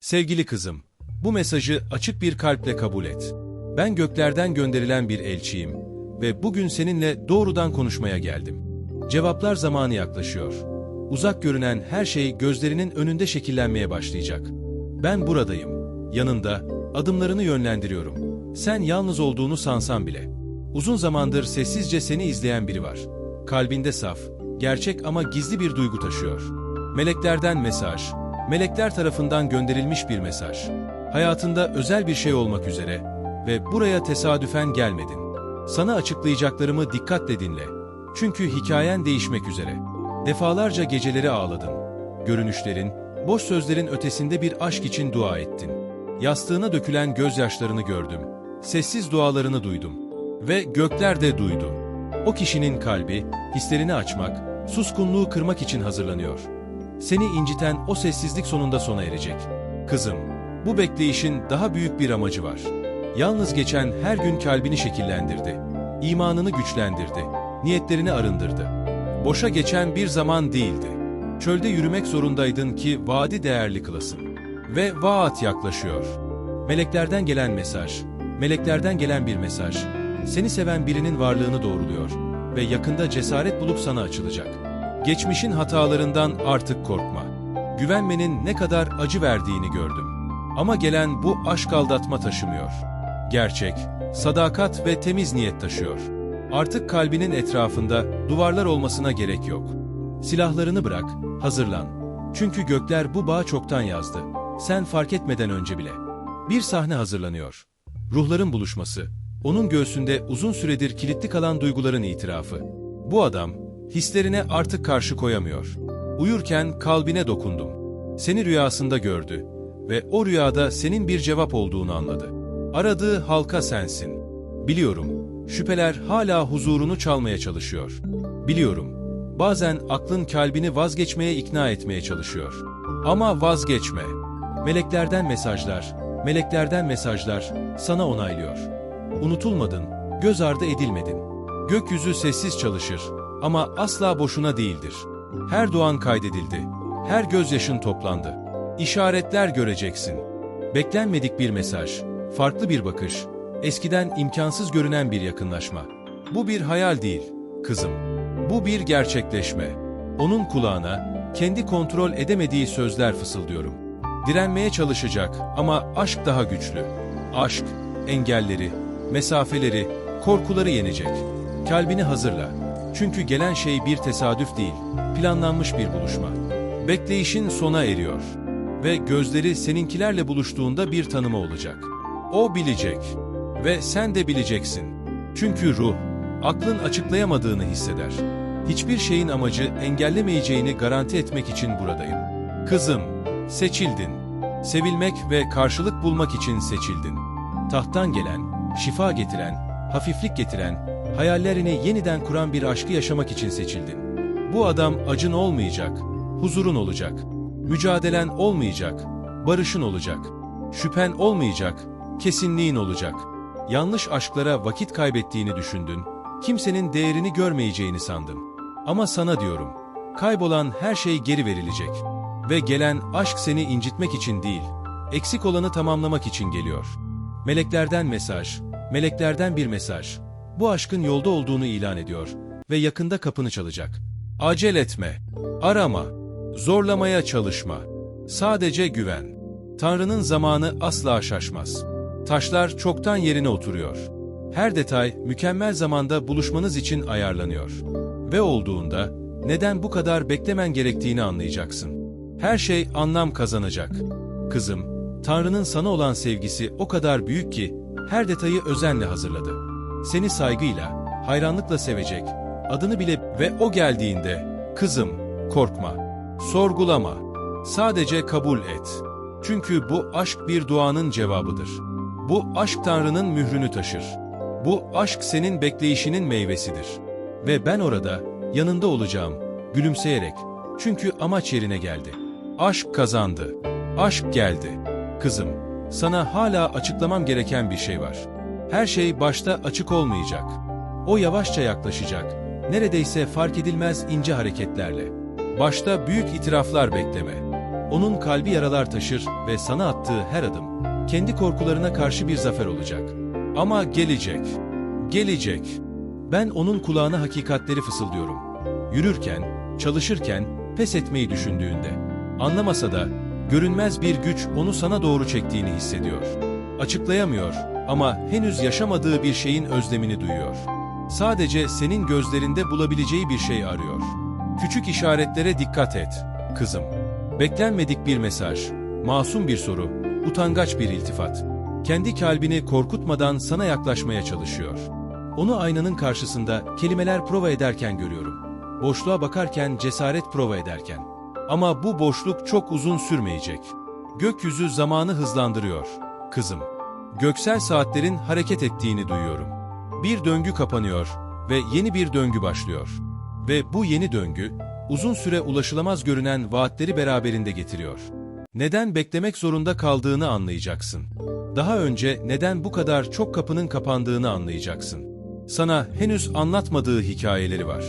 Sevgili kızım, bu mesajı açık bir kalple kabul et. Ben göklerden gönderilen bir elçiyim ve bugün seninle doğrudan konuşmaya geldim. Cevaplar zamanı yaklaşıyor. Uzak görünen her şey gözlerinin önünde şekillenmeye başlayacak. Ben buradayım, yanında, adımlarını yönlendiriyorum. Sen yalnız olduğunu sansan bile. Uzun zamandır sessizce seni izleyen biri var. Kalbinde saf, gerçek ama gizli bir duygu taşıyor. Meleklerden mesaj, melekler tarafından gönderilmiş bir mesaj. Hayatında özel bir şey olmak üzere ve buraya tesadüfen gelmedin. Sana açıklayacaklarımı dikkatle dinle. Çünkü hikayen değişmek üzere. Defalarca geceleri ağladın. Görünüşlerin, boş sözlerin ötesinde bir aşk için dua ettin. Yastığına dökülen gözyaşlarını gördüm. Sessiz dualarını duydum. Ve gökler de duydu. O kişinin kalbi, hislerini açmak, suskunluğu kırmak için hazırlanıyor. Seni inciten o sessizlik sonunda sona erecek. Kızım, bu bekleyişin daha büyük bir amacı var. Yalnız geçen her gün kalbini şekillendirdi. imanını güçlendirdi. Niyetlerini arındırdı. Boşa geçen bir zaman değildi. Çölde yürümek zorundaydın ki vaadi değerli kılasın. Ve vaat yaklaşıyor. Meleklerden gelen mesaj, meleklerden gelen bir mesaj, seni seven birinin varlığını doğruluyor ve yakında cesaret bulup sana açılacak. Geçmişin hatalarından artık korkma. Güvenmenin ne kadar acı verdiğini gördüm. Ama gelen bu aşk aldatma taşımıyor. Gerçek, sadakat ve temiz niyet taşıyor. Artık kalbinin etrafında duvarlar olmasına gerek yok. Silahlarını bırak, hazırlan. Çünkü gökler bu bağı çoktan yazdı. Sen fark etmeden önce bile. Bir sahne hazırlanıyor. Ruhların buluşması. Onun göğsünde uzun süredir kilitli kalan duyguların itirafı. Bu adam, hislerine artık karşı koyamıyor. Uyurken kalbine dokundum. Seni rüyasında gördü ve o rüyada senin bir cevap olduğunu anladı. Aradığı halka sensin. Biliyorum, şüpheler hala huzurunu çalmaya çalışıyor. Biliyorum, bazen aklın kalbini vazgeçmeye ikna etmeye çalışıyor. Ama vazgeçme. Meleklerden mesajlar, meleklerden mesajlar sana onaylıyor. Unutulmadın, göz ardı edilmedin. Gökyüzü sessiz çalışır ama asla boşuna değildir. Her doğan kaydedildi, her gözyaşın toplandı. İşaretler göreceksin. Beklenmedik bir mesaj, farklı bir bakış, eskiden imkansız görünen bir yakınlaşma. Bu bir hayal değil, kızım. Bu bir gerçekleşme. Onun kulağına, kendi kontrol edemediği sözler fısıldıyorum. Direnmeye çalışacak ama aşk daha güçlü. Aşk, engelleri, mesafeleri, korkuları yenecek. Kalbini hazırla. Çünkü gelen şey bir tesadüf değil, planlanmış bir buluşma. Bekleyişin sona eriyor. Ve gözleri seninkilerle buluştuğunda bir tanıma olacak. O bilecek. Ve sen de bileceksin. Çünkü ruh, aklın açıklayamadığını hisseder. Hiçbir şeyin amacı engellemeyeceğini garanti etmek için buradayım. Kızım, seçildin. Sevilmek ve karşılık bulmak için seçildin. Tahttan gelen, şifa getiren, hafiflik getiren, hayallerini yeniden kuran bir aşkı yaşamak için seçildin. Bu adam acın olmayacak, huzurun olacak. Mücadelen olmayacak, barışın olacak. Şüphen olmayacak, kesinliğin olacak. Yanlış aşklara vakit kaybettiğini düşündün, kimsenin değerini görmeyeceğini sandın. Ama sana diyorum, kaybolan her şey geri verilecek. Ve gelen aşk seni incitmek için değil, eksik olanı tamamlamak için geliyor. Meleklerden mesaj, meleklerden bir mesaj. Bu aşkın yolda olduğunu ilan ediyor ve yakında kapını çalacak. Acel etme, arama, zorlamaya çalışma. Sadece güven. Tanrı'nın zamanı asla şaşmaz. Taşlar çoktan yerine oturuyor. Her detay mükemmel zamanda buluşmanız için ayarlanıyor. Ve olduğunda neden bu kadar beklemen gerektiğini anlayacaksın. Her şey anlam kazanacak. Kızım, Tanrı'nın sana olan sevgisi o kadar büyük ki her detayı özenle hazırladı. Seni saygıyla, hayranlıkla sevecek, adını bile ve o geldiğinde, kızım, korkma, sorgulama, sadece kabul et. Çünkü bu aşk bir duanın cevabıdır. Bu aşk Tanrı'nın mührünü taşır. Bu aşk senin bekleyişinin meyvesidir. Ve ben orada, yanında olacağım, gülümseyerek. Çünkü amaç yerine geldi. Aşk kazandı. Aşk geldi. Kızım, sana hala açıklamam gereken bir şey var. Her şey başta açık olmayacak. O yavaşça yaklaşacak. Neredeyse fark edilmez ince hareketlerle. Başta büyük itiraflar bekleme. Onun kalbi yaralar taşır ve sana attığı her adım, kendi korkularına karşı bir zafer olacak. Ama gelecek, gelecek. Ben onun kulağına hakikatleri fısıldıyorum. Yürürken, çalışırken, pes etmeyi düşündüğünde. Anlamasa da, görünmez bir güç onu sana doğru çektiğini hissediyor. Açıklayamıyor ama henüz yaşamadığı bir şeyin özlemini duyuyor. Sadece senin gözlerinde bulabileceği bir şey arıyor. Küçük işaretlere dikkat et, kızım. Beklenmedik bir mesaj, masum bir soru, utangaç bir iltifat. Kendi kalbini korkutmadan sana yaklaşmaya çalışıyor. Onu aynanın karşısında kelimeler prova ederken görüyorum. Boşluğa bakarken cesaret prova ederken. Ama bu boşluk çok uzun sürmeyecek. Gökyüzü zamanı hızlandırıyor, kızım. Göksel saatlerin hareket ettiğini duyuyorum. Bir döngü kapanıyor ve yeni bir döngü başlıyor. Ve bu yeni döngü, uzun süre ulaşılamaz görünen vaatleri beraberinde getiriyor. Neden beklemek zorunda kaldığını anlayacaksın. Daha önce neden bu kadar çok kapının kapandığını anlayacaksın. Sana henüz anlatmadığı hikayeleri var.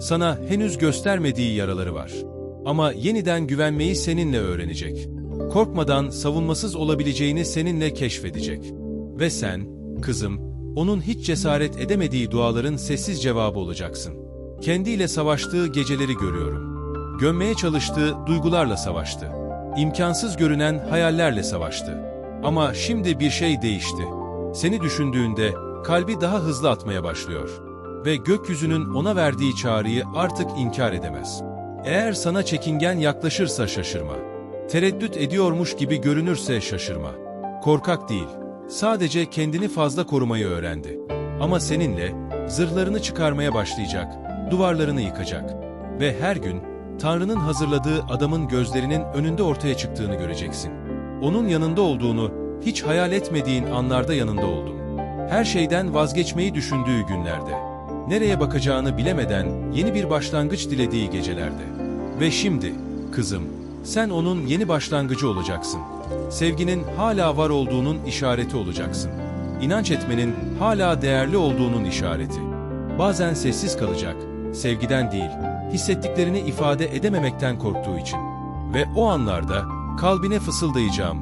Sana henüz göstermediği yaraları var. Ama yeniden güvenmeyi seninle öğrenecek. Korkmadan savunmasız olabileceğini seninle keşfedecek. Ve sen, kızım, onun hiç cesaret edemediği duaların sessiz cevabı olacaksın. Kendiyle savaştığı geceleri görüyorum. Gömmeye çalıştığı duygularla savaştı. İmkansız görünen hayallerle savaştı. Ama şimdi bir şey değişti. Seni düşündüğünde kalbi daha hızlı atmaya başlıyor. Ve gökyüzünün ona verdiği çağrıyı artık inkar edemez. Eğer sana çekingen yaklaşırsa şaşırma. Tereddüt ediyormuş gibi görünürse şaşırma. Korkak değil, sadece kendini fazla korumayı öğrendi. Ama seninle zırhlarını çıkarmaya başlayacak, duvarlarını yıkacak. Ve her gün Tanrı'nın hazırladığı adamın gözlerinin önünde ortaya çıktığını göreceksin. Onun yanında olduğunu hiç hayal etmediğin anlarda yanında oldum. Her şeyden vazgeçmeyi düşündüğü günlerde. Nereye bakacağını bilemeden yeni bir başlangıç dilediği gecelerde. Ve şimdi, kızım, sen onun yeni başlangıcı olacaksın. Sevginin hala var olduğunun işareti olacaksın. İnanç etmenin hala değerli olduğunun işareti. Bazen sessiz kalacak, sevgiden değil, hissettiklerini ifade edememekten korktuğu için. Ve o anlarda kalbine fısıldayacağım,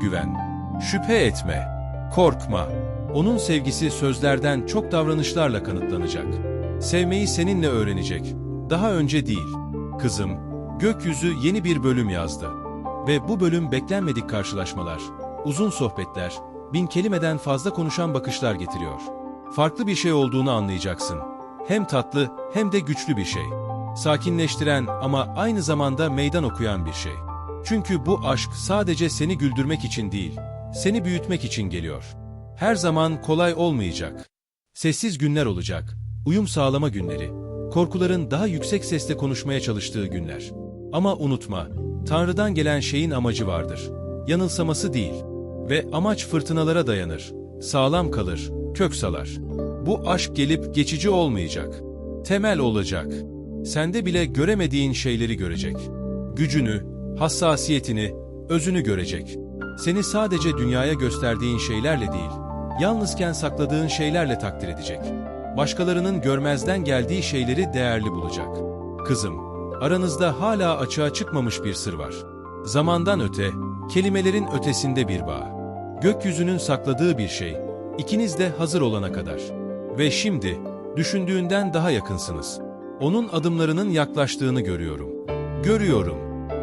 güven. Şüphe etme, korkma. Onun sevgisi sözlerden çok davranışlarla kanıtlanacak. Sevmeyi seninle öğrenecek. Daha önce değil. Kızım, gökyüzü yeni bir bölüm yazdı. Ve bu bölüm beklenmedik karşılaşmalar, uzun sohbetler, bin kelimeden fazla konuşan bakışlar getiriyor. Farklı bir şey olduğunu anlayacaksın. Hem tatlı hem de güçlü bir şey. Sakinleştiren ama aynı zamanda meydan okuyan bir şey. Çünkü bu aşk sadece seni güldürmek için değil, seni büyütmek için geliyor. Her zaman kolay olmayacak. Sessiz günler olacak, uyum sağlama günleri, korkuların daha yüksek sesle konuşmaya çalıştığı günler. Ama unutma, Tanrı'dan gelen şeyin amacı vardır. Yanılsaması değil. Ve amaç fırtınalara dayanır, sağlam kalır, kök salar. Bu aşk gelip geçici olmayacak. Temel olacak. Sende bile göremediğin şeyleri görecek. Gücünü, hassasiyetini, özünü görecek. Seni sadece dünyaya gösterdiğin şeylerle değil, yalnızken sakladığın şeylerle takdir edecek. Başkalarının görmezden geldiği şeyleri değerli bulacak. Kızım, aranızda hala açığa çıkmamış bir sır var. Zamandan öte, kelimelerin ötesinde bir bağ. Gökyüzünün sakladığı bir şey, ikiniz de hazır olana kadar. Ve şimdi, düşündüğünden daha yakınsınız. Onun adımlarının yaklaştığını görüyorum. Görüyorum.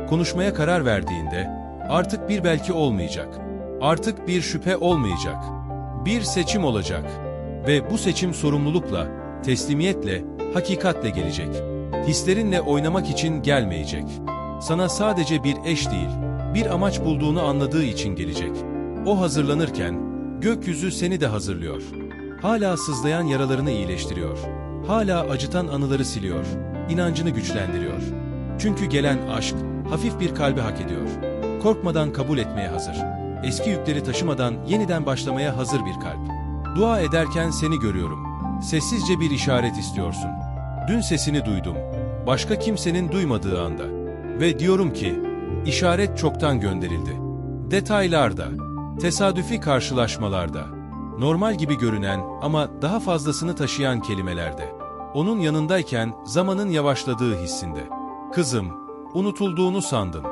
Konuşmaya karar verdiğinde, artık bir belki olmayacak. Artık bir şüphe olmayacak. Bir seçim olacak. Ve bu seçim sorumlulukla, teslimiyetle, hakikatle gelecek. Hislerinle oynamak için gelmeyecek. Sana sadece bir eş değil, bir amaç bulduğunu anladığı için gelecek. O hazırlanırken, gökyüzü seni de hazırlıyor. Hala sızlayan yaralarını iyileştiriyor. Hala acıtan anıları siliyor. İnancını güçlendiriyor. Çünkü gelen aşk, hafif bir kalbi hak ediyor. Korkmadan kabul etmeye hazır. Eski yükleri taşımadan yeniden başlamaya hazır bir kalp. Dua ederken seni görüyorum. Sessizce bir işaret istiyorsun. Dün sesini duydum. Başka kimsenin duymadığı anda. Ve diyorum ki, işaret çoktan gönderildi. Detaylarda, tesadüfi karşılaşmalarda, normal gibi görünen ama daha fazlasını taşıyan kelimelerde. Onun yanındayken zamanın yavaşladığı hissinde. Kızım, unutulduğunu sandın.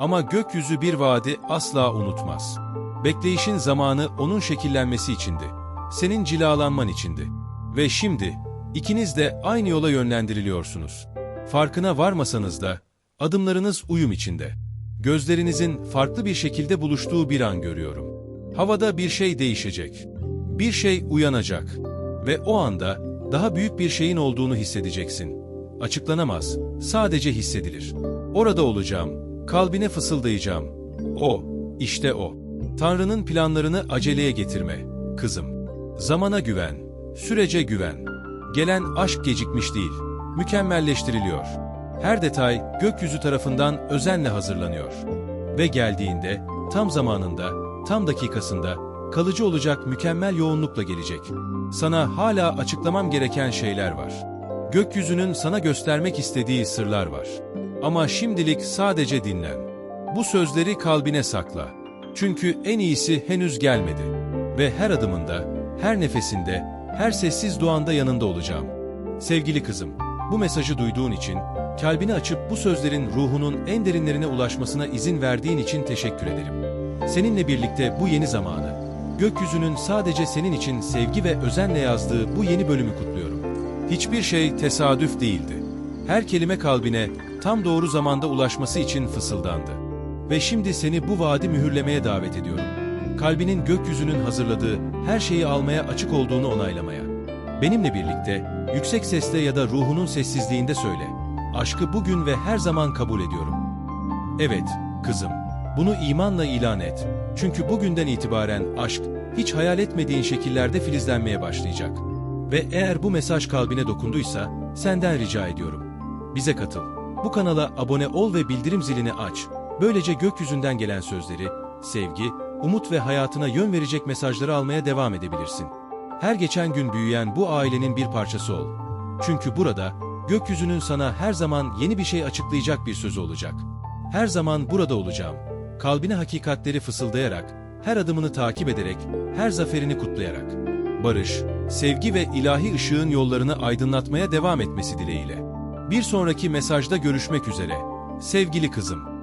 Ama gökyüzü bir vaadi asla unutmaz. Bekleyişin zamanı onun şekillenmesi içindi. Senin cilalanman içindi. Ve şimdi ikiniz de aynı yola yönlendiriliyorsunuz. Farkına varmasanız da adımlarınız uyum içinde. Gözlerinizin farklı bir şekilde buluştuğu bir an görüyorum. Havada bir şey değişecek. Bir şey uyanacak. Ve o anda daha büyük bir şeyin olduğunu hissedeceksin. Açıklanamaz, sadece hissedilir. Orada olacağım, kalbine fısıldayacağım. O, işte o. Tanrı'nın planlarını aceleye getirme, kızım. Zamana güven, sürece güven. Gelen aşk gecikmiş değil, mükemmelleştiriliyor. Her detay gökyüzü tarafından özenle hazırlanıyor. Ve geldiğinde, tam zamanında, tam dakikasında, kalıcı olacak mükemmel yoğunlukla gelecek. Sana hala açıklamam gereken şeyler var. Gökyüzünün sana göstermek istediği sırlar var. Ama şimdilik sadece dinlen. Bu sözleri kalbine sakla. Çünkü en iyisi henüz gelmedi. Ve her adımında, her nefesinde, her sessiz duanda yanında olacağım. Sevgili kızım, bu mesajı duyduğun için, kalbini açıp bu sözlerin ruhunun en derinlerine ulaşmasına izin verdiğin için teşekkür ederim. Seninle birlikte bu yeni zamanı, gökyüzünün sadece senin için sevgi ve özenle yazdığı bu yeni bölümü kutluyorum. Hiçbir şey tesadüf değildi. Her kelime kalbine tam doğru zamanda ulaşması için fısıldandı. Ve şimdi seni bu vaadi mühürlemeye davet ediyorum. Kalbinin gökyüzünün hazırladığı her şeyi almaya açık olduğunu onaylamaya. Benimle birlikte yüksek sesle ya da ruhunun sessizliğinde söyle. Aşkı bugün ve her zaman kabul ediyorum. Evet, kızım. Bunu imanla ilan et. Çünkü bugünden itibaren aşk hiç hayal etmediğin şekillerde filizlenmeye başlayacak. Ve eğer bu mesaj kalbine dokunduysa senden rica ediyorum. Bize katıl. Bu kanala abone ol ve bildirim zilini aç. Böylece gökyüzünden gelen sözleri, sevgi, umut ve hayatına yön verecek mesajları almaya devam edebilirsin. Her geçen gün büyüyen bu ailenin bir parçası ol. Çünkü burada gökyüzünün sana her zaman yeni bir şey açıklayacak bir sözü olacak. Her zaman burada olacağım. Kalbine hakikatleri fısıldayarak, her adımını takip ederek, her zaferini kutlayarak. Barış, sevgi ve ilahi ışığın yollarını aydınlatmaya devam etmesi dileğiyle. Bir sonraki mesajda görüşmek üzere. Sevgili kızım.